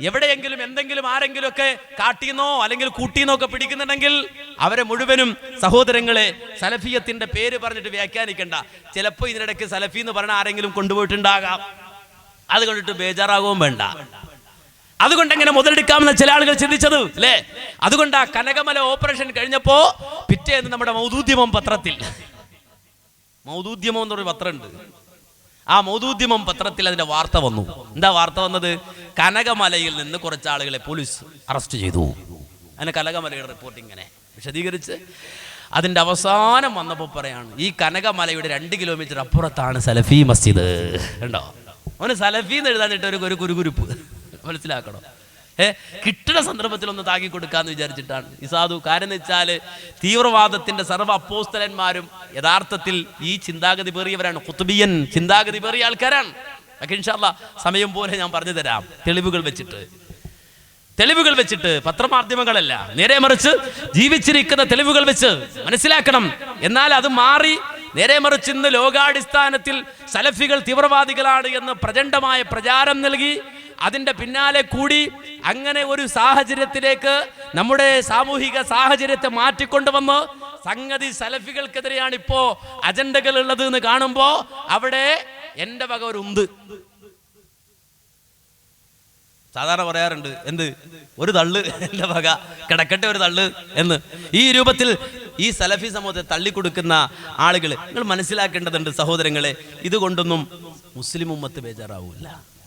എവിടെയെങ്കിലും എന്തെങ്കിലും ആരെങ്കിലും ഒക്കെ കാട്ടിന്നോ അല്ലെങ്കിൽ കൂട്ടിന്നോ ഒക്കെ പിടിക്കുന്നുണ്ടെങ്കിൽ അവരെ മുഴുവനും സഹോദരങ്ങളെ സലഫിയത്തിന്റെ പേര് പറഞ്ഞിട്ട് വ്യാഖ്യാനിക്കണ്ട. ചിലപ്പോൾ ഇതിനിടയ്ക്ക് സലഫി എന്ന് പറഞ്ഞ ആരെങ്കിലും കൊണ്ടുപോയിട്ടുണ്ടാകാം. അത് കണ്ടിട്ട് ബേജാറാകുകയും വേണ്ട. അതുകൊണ്ട് എങ്ങനെ മുതലെടുക്കാമെന്ന് ചില ആളുകൾ ചിന്തിച്ചത് അല്ലേ? അതുകൊണ്ട് ആ കനകമല ഓപ്പറേഷൻ കഴിഞ്ഞപ്പോ പിറ്റേന്ന് നമ്മുടെ മൗദൂദ്യമം പത്രത്തിൽ. മൗദൂദ്യമം എന്നൊരു പത്രമുണ്ട്. ആ മോതൂദ്യമം പത്രത്തിൽ അതിന്റെ വാർത്ത വന്നു. എന്താ വാർത്ത വന്നത്? കനകമലയിൽ നിന്ന് കുറച്ച് ആളുകളെ പോലീസ് അറസ്റ്റ് ചെയ്തു. അതിന് കനകമലയുടെ റിപ്പോർട്ട് ഇങ്ങനെ വിശദീകരിച്ച് അതിന്റെ അവസാനം വന്നപ്പോൾ പറയാണ് ഈ കനകമലയുടെ രണ്ട് കിലോമീറ്റർ അപ്പുറത്താണ് സലഫി മസ്ജിദ്. ഉണ്ടോ അവന് സലഫി എന്ന് എഴുതാനിട്ട് ഒരു കുരുകുരുപ്പ്. മനസ്സിലാക്കണം? ഏ കിട്ടുന്ന സന്ദർഭത്തിൽ ഒന്ന് താങ്ങി കൊടുക്കാന്ന് വിചാരിച്ചിട്ടാണ്. കാര്യം എന്ന് വെച്ചാൽ തീവ്രവാദത്തിന്റെ സർവ അപ്പോസ്തലന്മാരും യഥാർത്ഥത്തിൽ ഈ ചിന്താഗതി പേറിയവരാണ്. കുത്തുബിയൻ ചിന്താഗതി പേറിയ ആൾക്കാരാണ്. അഖിൻഷാള്ള സമയം പോലെ ഞാൻ പറഞ്ഞു തരാം. തെളിവുകൾ വെച്ചിട്ട്. തെളിവുകൾ വെച്ചിട്ട് പത്രമാധ്യമങ്ങളല്ല. നേരെ മറിച്ച് ജീവിച്ചിരിക്കുന്ന തെളിവുകൾ വെച്ച് മനസ്സിലാക്കണം. എന്നാൽ അത് മാറി നേരെ മറിച്ച് ഇന്ന് ലോകാടിസ്ഥാനത്തിൽ സലഫികൾ തീവ്രവാദികളാണ് എന്ന് പ്രചണ്ഡമായ പ്രചാരം നൽകി അതിന്റെ പിന്നാലെ കൂടി അങ്ങനെ ഒരു സാഹചര്യത്തിലേക്ക് നമ്മുടെ സാമൂഹിക സാഹചര്യത്തെ മാറ്റിക്കൊണ്ടുവന്ന് സംഗതി സലഫികൾക്കെതിരെയാണ് ഇപ്പോ അജണ്ടകൾ ഉള്ളത് എന്ന് കാണുമ്പോ അവിടെ എന്റെ വക ഒരു ഉന്ത് സാധാരണ പറയാറുണ്ട് എന്ത്? ഒരു തള്ള് എന്റെ വക കിടക്കട്ടെ ഒരു തള്ള് എന്ന്. ഈ രൂപത്തിൽ ഈ സലഫി സമൂഹത്തെ തള്ളിക്കൊടുക്കുന്ന ആളുകൾ നിങ്ങൾ മനസ്സിലാക്കേണ്ടതുണ്ട് സഹോദരങ്ങളെ ഇതുകൊണ്ടൊന്നും മുസ്ലിം ഉമ്മത്ത് ബേജാറാവൂല.